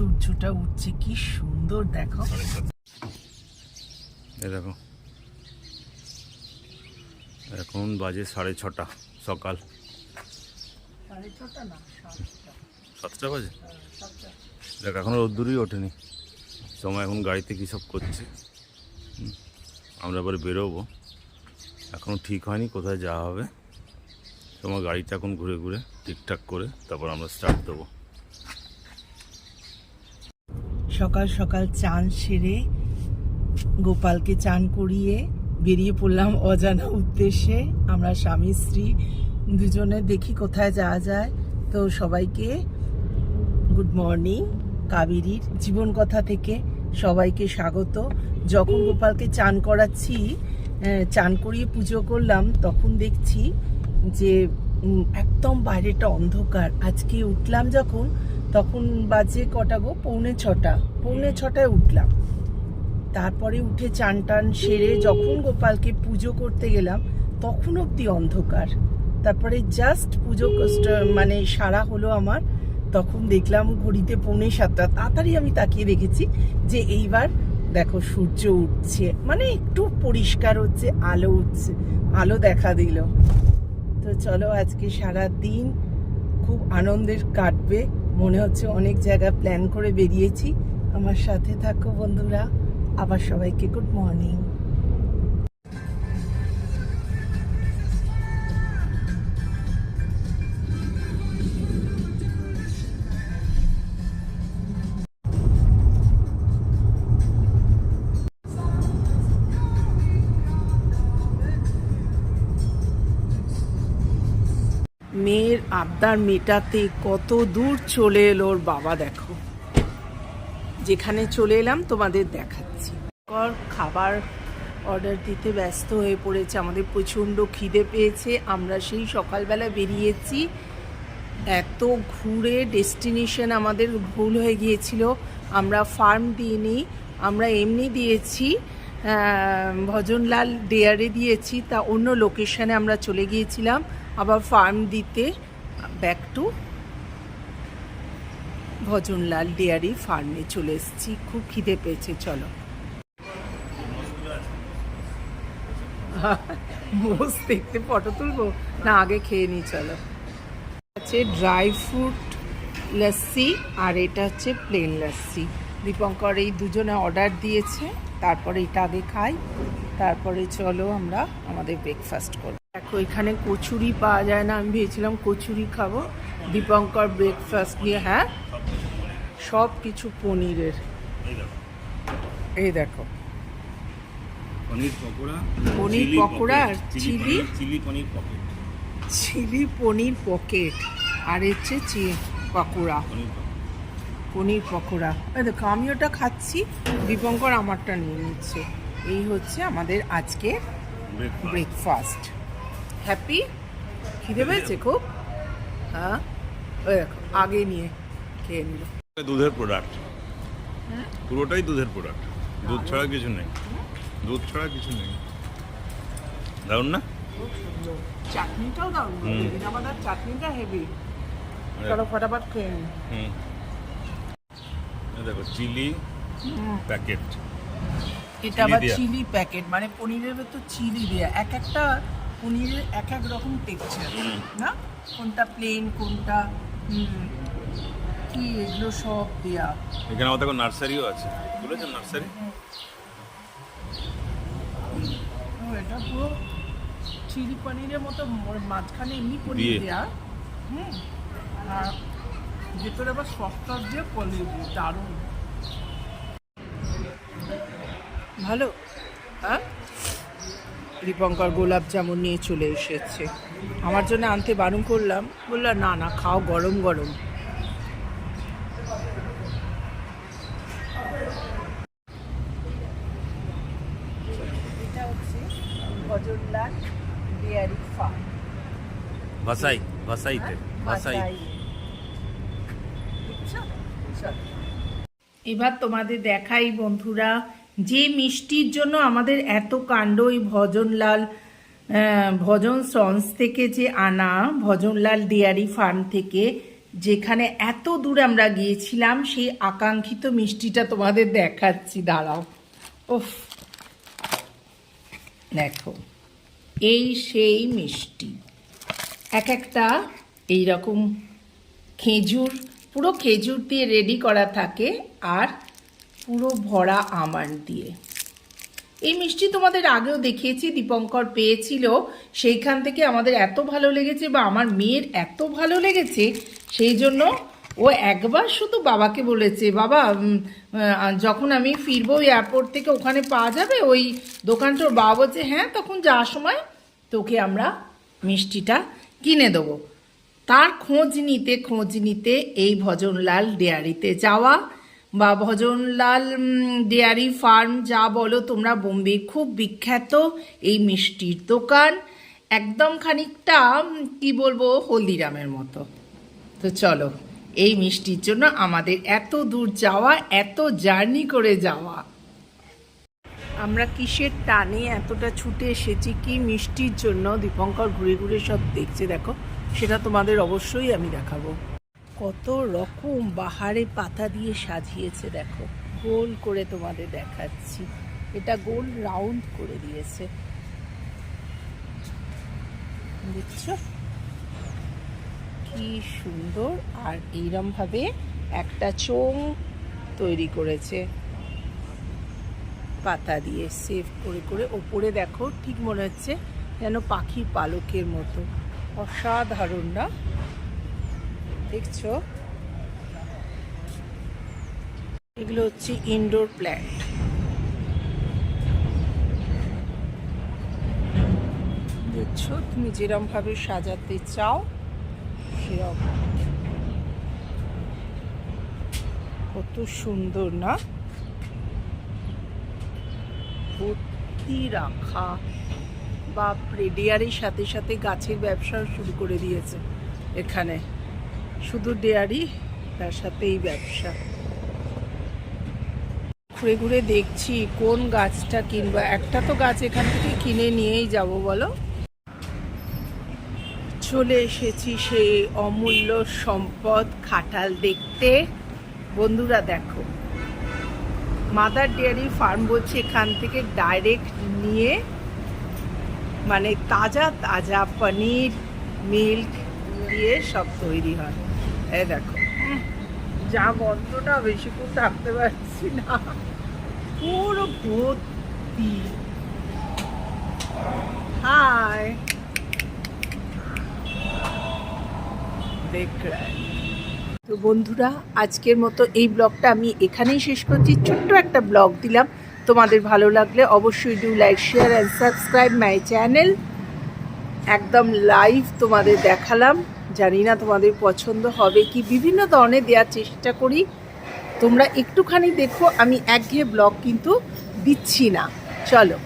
সূর্যটা উঠছে কি সুন্দর দেখো। দেখো। এখন বাজে সাড়ে ছটা সকাল। সাতটা। বাজে? সাতটা। দেখ এখনও রোদ্দুরই ওঠেনি। সময় এখন গাড়িতে কী সব করছে? আমরা এবার বেরোবো। এখনও ঠিক হয়নি কোথায় যাওয়া হবে। তোমার গাড়িটা এখন ঘুরে ঘুরে ঠিকঠাক করে তারপর আমরা স্টার্ট দেবো। সকাল সকাল চান সেরে গোপালকে চান করিয়ে বেরিয়ে পড়লাম অজানা উদ্দেশ্যে। আমরা স্বামী, স্ত্রী দুজনে দেখি কোথায় যাওয়া যায়। তো সবাইকে গুড মর্নিং, কাবেরীর জীবন কথা থেকে সবাইকে স্বাগত। যখন গোপালকে চান করাচ্ছি চান করিয়ে পুজো করলাম, তখন দেখছি যে একদম বাইরেটা অন্ধকার। আজকে উঠলাম যখন তখন বাজে কটা গো? পৌনে ছটা। পৌনে ছটায় উঠলাম। তারপরে উঠে চান টান সেরে যখন গোপালকে পুজো করতে গেলাম তখন অবধি অন্ধকার। তারপরে জাস্ট পুজো মানে সারা হলো আমার। তখন দেখলাম ঘড়িতে পৌনে সাতটা। তাড়াতাড়ি আমি তাকিয়ে দেখেছি যে এইবার দেখো সূর্য উঠছে। মানে একটু পরিষ্কার হচ্ছে আলো উঠছে আলো দেখা দিল। তো চলো আজকে সারা দিন খুব আনন্দের কাটবে। মনে হচ্ছে অনেক জায়গা প্ল্যান করে বেরিয়েছি। আমার সাথে থাকো বন্ধুরা। আবার সবাইকে গুড মর্নিং আবদার মেটাতে কত দূর চলে এলো ওর বাবা, দেখো। যেখানে চলে এলাম, তোমাদের দেখাচ্ছি। খাবার অর্ডার দিতে ব্যস্ত হয়ে পড়েছে, আমাদের প্রচণ্ড খিদে পেয়েছে। আমরা সেই সকালবেলা বেরিয়েছি। এত ঘুরে ডেস্টিনেশন আমাদের ভুল হয়ে গিয়েছিল। আমরা ফার্ম দিইনি আমরা এমনি দিয়েছি ভজনলাল ডেয়ারে দিয়েছি, তা অন্য লোকেশানে আমরা চলে গিয়েছিলাম। আবার ফার্ম দিতে ব্যাক টু ভজনলাল ডেয়ারি ফার্মে চলে এসেছি। খুব খিদে পেয়েছে, চলো। মোষ দেখতে ফটো তুলবো? না, আগে খেয়ে নি চলো। আছে ড্রাই ফ্রুট লস্যি আর এটা হচ্ছে প্লেন লস্যি দীপঙ্কর এই দুজনে অর্ডার দিয়েছে, তারপরে এটা আগে খাই, তারপরে চলো আমরা আমাদের ব্রেকফাস্ট করব। দেখো এখানে কচুরি পাওয়া যায় না আমি ভেবেছিলাম কচুরি খাব দীপঙ্কর ব্রেকফাস্ট নিয়ে হ্যাঁ? সব কিছু পনিরের। এই দেখো। পনির পকোড়া পনির পকোড়া আর চিলি? পনির- চিলি পনির পকেট। চিলি পনির পকেট। আর হচ্ছে চি পকোড়া। পনির পকোড়া। এই দেখো আমি ওটা খাচ্ছি দীপঙ্কর আমারটা নিয়ে নিচ্ছে। এই হচ্ছে আমাদের আজকে ব্রেকফাস্ট হ্যাপি খিদে পেয়েছে খুব? হ্যাঁ? ওই দেখো আগে নিয়ে খেয়ে নিল। দুধের প্রোডাক্ট হ্যাঁ? পুরোটাই দুধের প্রোডাক্ট দুধ ছাড়া কিছু নেই। দুধ ছাড়া কিছু নেই। দারুণ না? চাটনিটাও হুম। আমাদের চাটনিটা হেভি চলো ফটাফট খেয়ে হুম। দেখো চিলি প্যাকেট এটা আবার চিলি প্যাকেট মানে পনিরের ভেতর চিলি দেয়া। এক একটা পনিরের এক এক রকম টেক্সচার না? কোনটা প্লেন কোনটা কি এগুলো সব দেয়া। এখানে আমাদের নার্সারিও আছে। বুঝেছেন নার্সারি? ও, এটা পুরো চিলি পনিরের মতো মাঝখানে এমনি পনির দিয়ে। দেয়া। হুম। আর ভেতরে আবার সফট দিয়ে পনির দিয়ে দারুণ। ভালো? হ্যাঁ? দীপঙ্কর গোলাপ জামুন নিয়ে চলে এসেছে। আমার জন্য আনতে বারণ করলাম। বললাম না না খাও গরম গরম। এটা হচ্ছে ভজনলাল ডেয়ারি ফার্ম। ভাসাই ভাসাইতে ভাসাই। এবার তোমাদের দেখাই বন্ধুরা যে মিষ্টির জন্য আমাদের এত কাণ্ড, ওই ভজনলাল ভজন সন্স থেকে যে আনা, ভজনলাল ডেয়ারি ফার্ম থেকে, যেখানে এত দূর আমরা গিয়েছিলাম, সেই আকাঙ্ক্ষিত মিষ্টিটা তোমাদের দেখাচ্ছি, দাঁড়াও। ওফ দেখো, এই সেই মিষ্টি। এক একটা এই রকম খেজুর, পুরো খেজুর দিয়ে রেডি করা থাকে, আর পুরো ভরা আমান্ড দিয়ে। এই মিষ্টি তোমাদের আগেও দেখিয়েছি, দীপঙ্কর পেয়েছিল। সেইখান থেকে আমাদের এত ভালো লেগেছে বা আমার মেয়ের এত ভালো লেগেছে, সেই জন্য ও একবার শুধু বাবাকে বলেছে, বাবা যখন আমি ফিরবো এয়ারপোর্ট থেকে ওখানে পাওয়া যাবে, ওই দোকানটার বাবা বলছে হ্যাঁ তখন যাওয়ার সময় তোকে আমরা মিষ্টিটা কিনে দেবো। তার খোঁজ নিতে খোঁজ নিতে এই ভজনলাল ডেয়ারিতে যাওয়া বা ভজনলাল ডেয়ারি ফার্ম যা বলো তোমরা বোম্বে। খুব বিখ্যাত এই মিষ্টির দোকান। একদম খানিকটা কি বলব, হলদিরামের মতো। তো চলো, এই মিষ্টির জন্য আমাদের এত দূর যাওয়া, এত জার্নি করে যাওয়া। আমরা কিসের টানে এতটা ছুটে এসেছি, কি মিষ্টির জন্য? দীপঙ্কর ঘুরে ঘুরে সব দেখছে, দেখো। সেটা তোমাদের অবশ্যই আমি দেখাবো। কত রকম বাহারে পাতা দিয়ে সাজিয়েছে, দেখো। গোল করে তোমাদের দেখাচ্ছি। এটা গোল রাউন্ড করে দিয়েছে। দেখছ? কি সুন্দর। আর এইরম ভাবে একটা চোং তৈরি করেছে। পাতা দিয়ে সেভ করে করে ওপরে দেখো, ঠিক মনে হচ্ছে যেন পাখি পালকের মতো। অসাধারণ না? দেখছ? এগুলো হচ্ছে ইনডোর প্ল্যান্ট দেখছ? তুমি যেরম ভাবে সাজাতে চাও সেরকম কত সুন্দর, না? ভর্তি রাখা। বাপরে, ডেয়ারির সাথে সাথে গাছের ব্যবসাও শুরু করে দিয়েছে এখানে। শুধু ডেয়ারি, তার সাথে এই ব্যবসা। ঘুরে ঘুরে দেখছি কোন গাছটা কিনবো। একটা তো গাছ এখান থেকে কিনে নিয়েই যাব, বলো? চলে এসেছি সেই অমূল্য সম্পদ খাটাল দেখতে। বন্ধুরা দেখো, মাদার ডেয়ারি ফার্ম বলছে এখান থেকে ডাইরেক্ট নিয়ে মানে তাজা তাজা পনির, মিল্ক দিয়ে সব তৈরি হয়। এই দেখো। যা গন্ধটা বেশিক্ষণ থাকতে পারছি না। পুরো ভর্তি। হাই তো বন্ধুরা, আজকের মতো এই ব্লগটা আমি এখানেই শেষ করছি। ছোট্ট একটা ব্লগ দিলাম। তোমাদের ভালো লাগলে অবশ্যই do like share and subscribe my channel একদম লাইভ তোমাদের দেখালাম। জানি না তোমাদের পছন্দ হবে কি। বিভিন্ন ধরনের দেওয়ার চেষ্টা করি। তোমরা একটুখানি দেখো, আমি একঘেয়ে ব্লগ কিন্তু দিচ্ছি না। চলো।